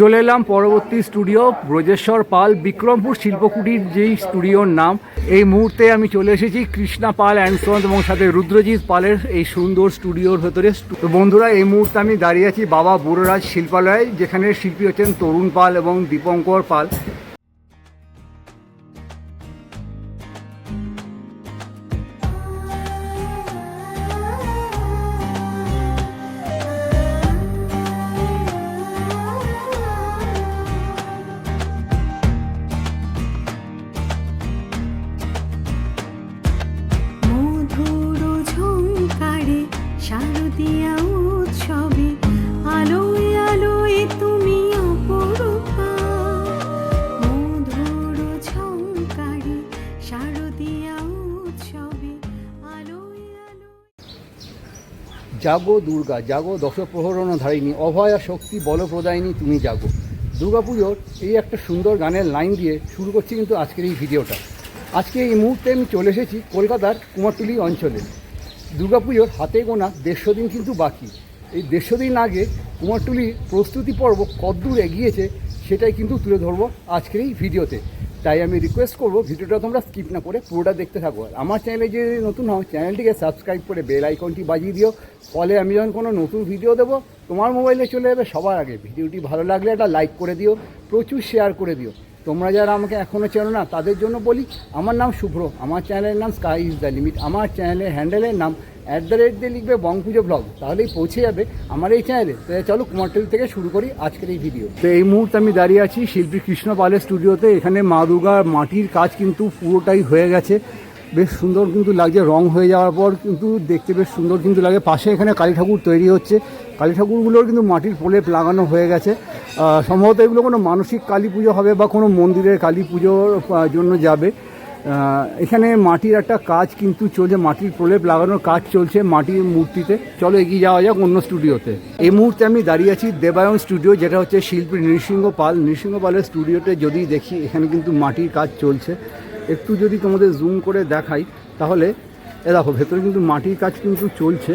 চলে এলাম পরবর্তী স্টুডিও, ব্রজেশ্বর পাল, বিক্রমপুর শিল্পকুটির যেই স্টুডিওর নাম। এই মুহূর্তে আমি চলে এসেছি কৃষ্ণা পাল অ্যান্ড এবং সাথে রুদ্রজিৎ পালের এই সুন্দর স্টুডিওর ভেতরে। তো বন্ধুরা, এই মুহূর্তে আমি দাঁড়িয়ে আছি বাবা বুড়োরাজ শিল্পালয়, যেখানে শিল্পী হচ্ছেন তরুণ পাল এবং দীপঙ্কর পাল। জাগো দুর্গা, জাগো দশপ্রহরণ ধারিণী অভয়া শক্তি বলপ্রদায়িনী, তুমি জাগো। দুর্গাপুজোর এই একটা সুন্দর গানের লাইন দিয়ে শুরু করছি কিন্তু আজকের এই ভিডিওটা। আজকে এই মুহূর্তে আমি চলে এসেছি কলকাতার কুমারটুলি অঞ্চলে। দুর্গাপুজোর হাতে গোনা দেড়শো দিন কিন্তু বাকি। এই দেড়শো দিন আগে কুমারটুলির প্রস্তুতি পর্ব কতদূর এগিয়েছে সেটাই কিন্তু তুলে ধরবো আজকের এই ভিডিওতে। তাই আমি রিকোয়েস্ট করব ভিডিওটা তোমরা স্কিপ না করে পুরোটা দেখতে থাকো। আর আমার চ্যানেলে যে নতুন হও চ্যানেলটিকে সাবস্ক্রাইব করে বেল আইকনটি বাজিয়ে দিও। ফলে আমি যখন কোনো নতুন ভিডিও দেবো, তোমার মোবাইলে চলে যাবে সবার আগে। ভিডিওটি ভালো লাগলে একটা লাইক করে দিও, প্রচুর শেয়ার করে দিও। তোমরা যারা আমাকে এখনও চেনো না, তাদের জন্য বলি, আমার নাম শুভ্র, আমার চ্যানেলের নাম স্কাই ইজ দ্য লিমিট আমার চ্যানেলের হ্যান্ডেলের নাম অ্যাট দ্য রেট দিয়ে লিখবে বংপুজো ব্লগ তাহলেই পৌঁছে যাবে আমার এই চ্যানেলে তো চলো কুমারটুলি থেকে শুরু করি আজকের এই ভিডিও তো এই মুহূর্তে আমি দাঁড়িয়ে আছি শিল্পী কৃষ্ণ পালের স্টুডিওতে এখানে মা দুর্গার মাটির কাজ কিন্তু পুরোটাই হয়ে গেছে। বেশ সুন্দর কিন্তু লাগছে রং হয়ে যাওয়ার পর কিন্তু দেখতে বেশ সুন্দর কিন্তু লাগে। পাশে এখানে কালী ঠাকুর তৈরি হচ্ছে। কালী ঠাকুরগুলোর কিন্তু মাটির প্রলেপ লাগানো হয়ে গেছে। সম্ভবত এগুলো কোনো মানসিক কালী পুজো হবে বা কোনো মন্দিরের কালী পুজোর জন্য যাবে। এখানে মাটির একটা কাজ কিন্তু চলছে, মাটির প্রলেপ লাগানোর কাজ চলছে মাটির মূর্তিতে। চলো এগিয়ে যাওয়া যাক অন্য স্টুডিওতে। এই মুহূর্তে আমি দাঁড়িয়ে আছি দেবায়ন স্টুডিও, যেটা হচ্ছে শিল্পী নৃসিংহ পাল। নৃসিংহ পালের স্টুডিওতে যদি দেখি, এখানে কিন্তু মাটির কাজ চলছে। একটু যদি তোমাদের জুম করে দেখাই, তাহলে এ দেখো, ভেতরে কিন্তু মাটির কাজ কিন্তু চলছে।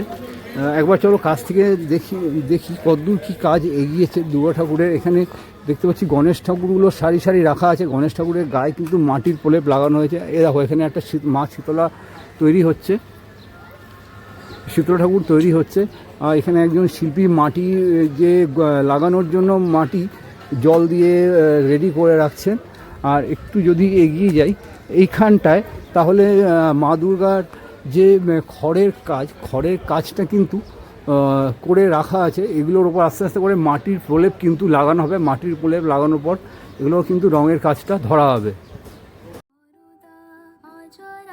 একবার চলো কাছ থেকে দেখি দেখি কতদূর কী কাজ এগিয়েছে দুর্গা ঠাকুরের। এখানে দেখতে পাচ্ছি গণেশ ঠাকুরগুলো সারি সারি রাখা আছে। গণেশ ঠাকুরের গায়ে কিন্তু মাটির প্রলেপ লাগানো হয়েছে। এ দেখো, এখানে একটা মা শীতলা তৈরি হচ্ছে। শীতলা ঠাকুর তৈরি হচ্ছে। আর এখানে একজন শিল্পী মাটি যে লাগানোর জন্য মাটি জল দিয়ে রেডি করে রাখছেন। আর একটু যদি এগিয়ে যাই, এইখানটায়, তাহলে মা দুর্গার যে খড়ের কাজ, খড়ের কাজটা কিন্তু করে রাখা আছে, এগুলোর ওপর আস্তে আস্তে করে মাটির প্রলেপ কিন্তু লাগানো হবে, মাটির প্রলেপ লাগানোর পর এগুলো কিন্তু রঙের কাজটা ধরা হবে। অজরায়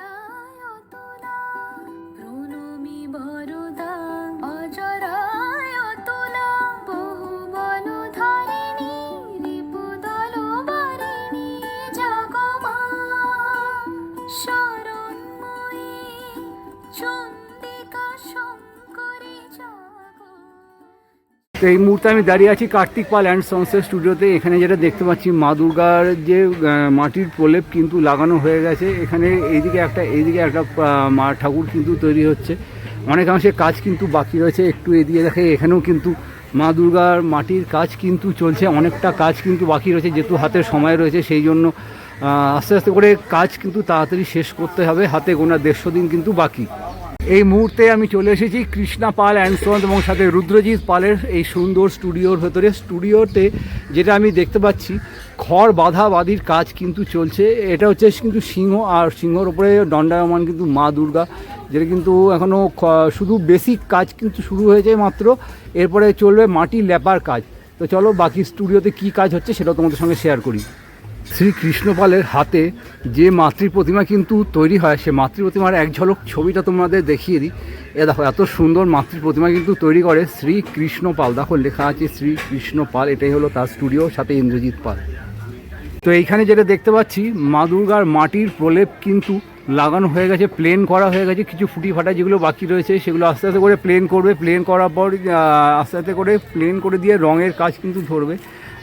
তো এই মুহূর্তে আমি দাঁড়িয়ে আছি কার্তিক পাল অ্যান্ড সন্সের স্টুডিওতে। এখানে যেটা দেখতে পাচ্ছি, মা দুর্গার যে মাটির প্রলেপ কিন্তু লাগানো হয়ে গেছে। এখানে এইদিকে একটা এইদিকে একটা মা ঠাকুর কিন্তু তৈরি হচ্ছে। অনেকাংশে কাজ কিন্তু বাকি রয়েছে। একটু এদিকে দেখে, এখানেও কিন্তু মা দুর্গার মাটির কাজ কিন্তু চলছে। অনেকটা কাজ কিন্তু বাকি রয়েছে, যেহেতু হাতের সময় রয়েছে, সেই জন্য আস্তে আস্তে করে কাজ কিন্তু তাড়াতাড়ি শেষ করতে হবে। হাতে গোনা দেড়শো দিন কিন্তু বাকি। এই মুহূর্তে আমি চলে এসেছি কৃষ্ণা পাল অ্যান্ড সন্স এবং সাথে রুদ্রজিৎ পালের এই সুন্দর স্টুডিওর ভেতরে। স্টুডিওতে যেটা আমি দেখতে পাচ্ছি, খড় বাঁধা বাঁধির কাজ কিন্তু চলছে। এটা হচ্ছে কিন্তু সিংহ, আর সিংহর ওপরে দণ্ডায়মান কিন্তু মা দুর্গা, যেটা কিন্তু এখনও শুধু বেসিক কাজ কিন্তু শুরু হয়েছে মাত্র। এরপরে চলবে মাটি লেপার কাজ। তো চলো বাকি স্টুডিওতে কী কাজ হচ্ছে সেটাও তোমাদের সঙ্গে শেয়ার করি। শ্রী কৃষ্ণপালের হাতে যে মাতৃ প্রতিমা কিন্তু তৈরি হয়, সে মাতৃ প্রতিমার এক ঝলক ছবিটা তোমাদের দেখিয়ে দিই। এ দেখো, এত সুন্দর মাতৃ প্রতিমা কিন্তু তৈরি করে শ্রী কৃষ্ণপাল দেখো, লেখা আছে শ্রী কৃষ্ণপাল এটাই হলো তার স্টুডিও সাথে ইন্দ্রজিৎ পাল। তো এইখানে যেটা দেখতে পাচ্ছি, মা দুর্গার মাটির প্রলেপ কিন্তু লাগানো হয়ে গেছে প্লেন করা হয়ে গেছে, কিছু ফুটি ফাটা যেগুলো বাকি রয়েছে, সেগুলো আস্তে আস্তে করে প্লেন করবে প্লেন করার পর আস্তে আস্তে করে প্লেন করে দিয়ে রঙের কাজ কিন্তু ধরবে।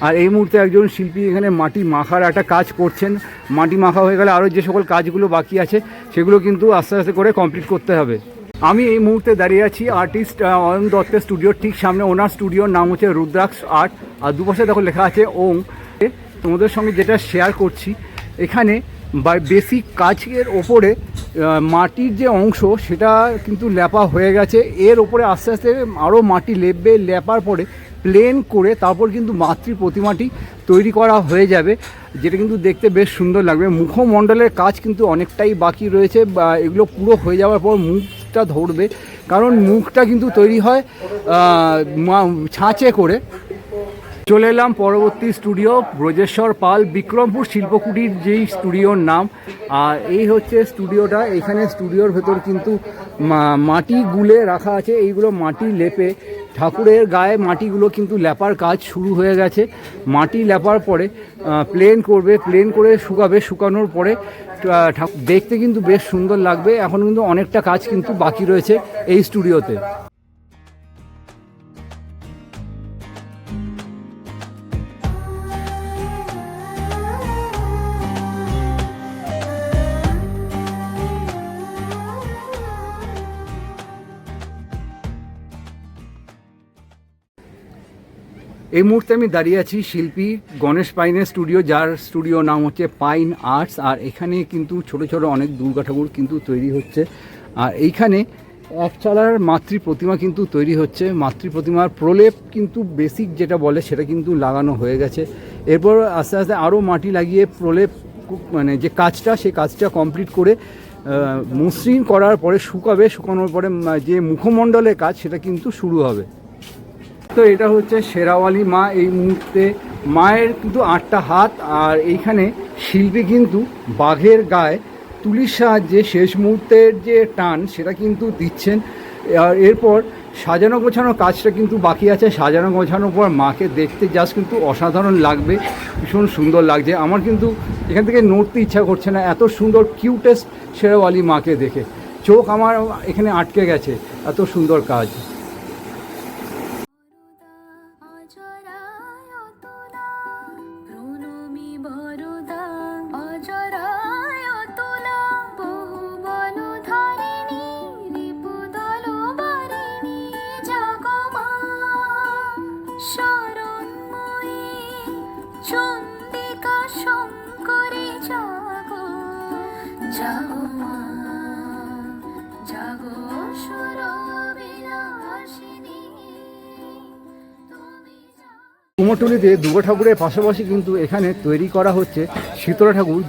আর এই মুহূর্তে একজন শিল্পী এখানে মাটি মাখার একটা কাজ করছেন। মাটি মাখা হয়ে গেলে আরও যে সকল কাজগুলো বাকি আছে, সেগুলো কিন্তু আস্তে আস্তে করে কমপ্লিট করতে হবে। আমি এই মুহূর্তে দাঁড়িয়ে আছি আর্টিস্ট অয়ন দত্তের স্টুডিওর ঠিক সামনে। ওনার স্টুডিওর নাম হচ্ছে রুদ্রাক্ষ আর্ট আর দুপাশে দেখো লেখা আছে ওং তোমাদের সঙ্গে যেটা শেয়ার করছি, এখানে বা বেসিক কাজের ওপরে মাটির যে অংশ, সেটা কিন্তু লেপা হয়ে গেছে। এর ওপরে আস্তে আস্তে আরও মাটি লেপবে, লেপার পরে প্লেন করে তারপর কিন্তু মাতৃ প্রতিমাটি তৈরি করা হয়ে যাবে, যেটা কিন্তু দেখতে বেশ সুন্দর লাগবে। মুখমণ্ডলের কাজ কিন্তু অনেকটাই বাকি রয়েছে, বা এগুলো পুরো হয়ে যাওয়ার পর মুখটা ধরবে, কারণ মুখটা কিন্তু তৈরি হয় ছাঁচে করে। চলে এলাম পরবর্তী স্টুডিও, ব্রজেশ্বর পাল, বিক্রমপুর শিল্পকুটির যেই স্টুডিওর নাম। আর এই হচ্ছে স্টুডিওটা, এখানে স্টুডিওর ভেতর কিন্তু মাটি গুলে রাখা আছে, এইগুলো মাটি লেপে। ঠাকুরের গায়ে মাটিগুলো কিন্তু লেপার কাজ শুরু হয়ে গেছে। মাটি লেপার পরে প্লেন করবে, প্লেন করে শুকাবে, শুকানোর পরে দেখতে কিন্তু বেশ সুন্দর লাগবে। এখন কিন্তু অনেকটা কাজ কিন্তু বাকি রয়েছে এই স্টুডিওতে। এই মুহূর্তে আমি দাঁড়িয়ে আছি শিল্পী গণেশ পাইনের স্টুডিও, যার স্টুডিও নাম হচ্ছে পাইন আর্টস, আর এখানে কিন্তু ছোট ছোট অনেক দুর্গা ঠাকুর কিন্তু তৈরি হচ্ছে। আর এইখানে একচালার মাতৃ প্রতিমা কিন্তু তৈরি হচ্ছে। মাতৃ প্রতিমার প্রলেপ কিন্তু বেসিক যেটা বলে সেটা কিন্তু লাগানো হয়ে গেছে। এরপর আস্তে আস্তে আরও মাটি লাগিয়ে প্রলেপ মানে যে কাজটা, সেই কাজটা কমপ্লিট করে মসৃণ করার পরে শুকাবে। শুকানোর পরে যে মুখমণ্ডলের কাজ সেটা কিন্তু শুরু হবে। তো এটা হচ্ছে শেরাওয়ালি মা এই মুহূর্তে। মায়ের কিন্তু আটটা হাত আর এইখানে শিল্পী কিন্তু বাঘের গায়ে তুলির সাহায্যে শেষ মুহূর্তের যে টান সেটা কিন্তু দিচ্ছেন। আর এরপর সাজানো গোছানো কাজটা কিন্তু বাকি আছে। সাজানো গোছানোর পর মাকে দেখতে জাস্ট কিন্তু অসাধারণ লাগবে। ভীষণ সুন্দর লাগছে। আমার কিন্তু এখান থেকে নড়তে ইচ্ছা করছে না। এত সুন্দর কিউটেস্ট শেরাওয়ালি মাকে দেখে। চোখ আমার এখানে আটকে গেছে। এত সুন্দর কাজ। কুমোরটুলিতে দুর্গা ঠাকুরের পাশাপাশি কিন্তু এখানে তৈরি করা হচ্ছে শীতলা ঠাকুর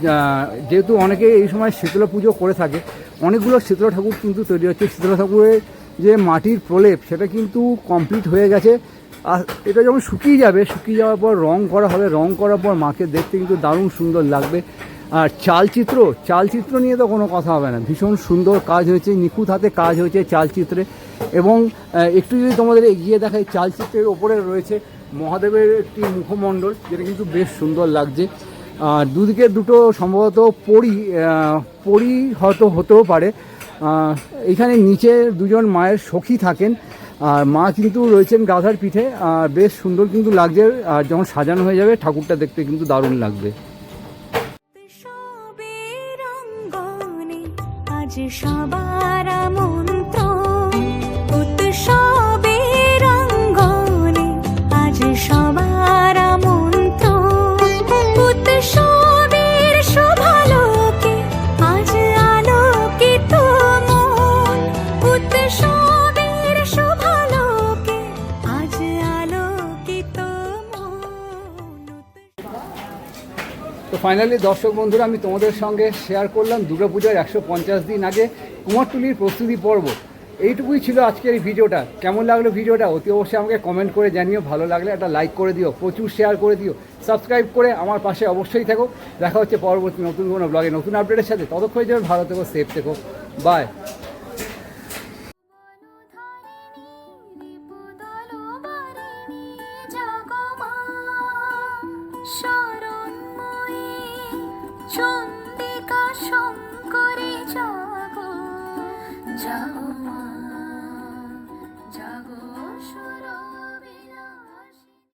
যেহেতু অনেকে এই সময় শীতলা পুজো করে থাকে, অনেকগুলো শীতলা ঠাকুর কিন্তু তৈরি হচ্ছে। শীতলা ঠাকুরের যে মাটির প্রলেপ, সেটা কিন্তু কমপ্লিট হয়ে গেছে। আর এটা যখন শুকিয়ে যাবে, শুকিয়ে যাওয়ার পর রং করা হবে, রং করার পর মাকে দেখতে কিন্তু দারুণ সুন্দর লাগবে। আর চালচিত্র চালচিত্র নিয়ে তো কোনো কথা হবে না। ভীষণ সুন্দর কাজ হয়েছে, নিখুঁত হাতে কাজ হয়েছে চালচিত্রে। এবং একটু যদি তোমাদের এগিয়ে দেখাই, চালচিত্রের ওপরে রয়েছে মহাদেবের একটি মুখমণ্ডল, যেটা কিন্তু বেশ সুন্দর লাগছে। আর দুদিকে দুটো সম্ভবত পরি পরি হয়তো হতেও পারে। এখানে নিচে দুজন মায়ের সখী থাকেন, আর মা কিন্তু রয়েছেন গাধার পিঠে। আর বেশ সুন্দর কিন্তু লাগছে, আর যখন সাজানো হয়ে যাবে, ঠাকুরটা দেখতে কিন্তু দারুণ লাগবে। উৎসবের ফাইনালি দর্শক বন্ধুরা, আমি তোমাদের সঙ্গে শেয়ার করলাম দুর্গাপূজার একশো পঞ্চাশ দিন আগে কুমারটুলির প্রস্তুতি পর্ব। এইটুকুই ছিল আজকের এই ভিডিওটা। কেমন লাগল ভিডিওটা? অতি অবশ্যই আমাকে কমেন্ট করে জানিও। ভালো লাগলে একটা লাইক করে দিও। প্রচুর শেয়ার করে দিও। সাবস্ক্রাইব করে আমার পাশে অবশ্যই থেকো। দেখা হচ্ছে পরবর্তী নতুন কোনো ব্লগে নতুন আপডেটের সাথে। ততক্ষণ যাবে ভালো থেকো সেফ থেকো। বাই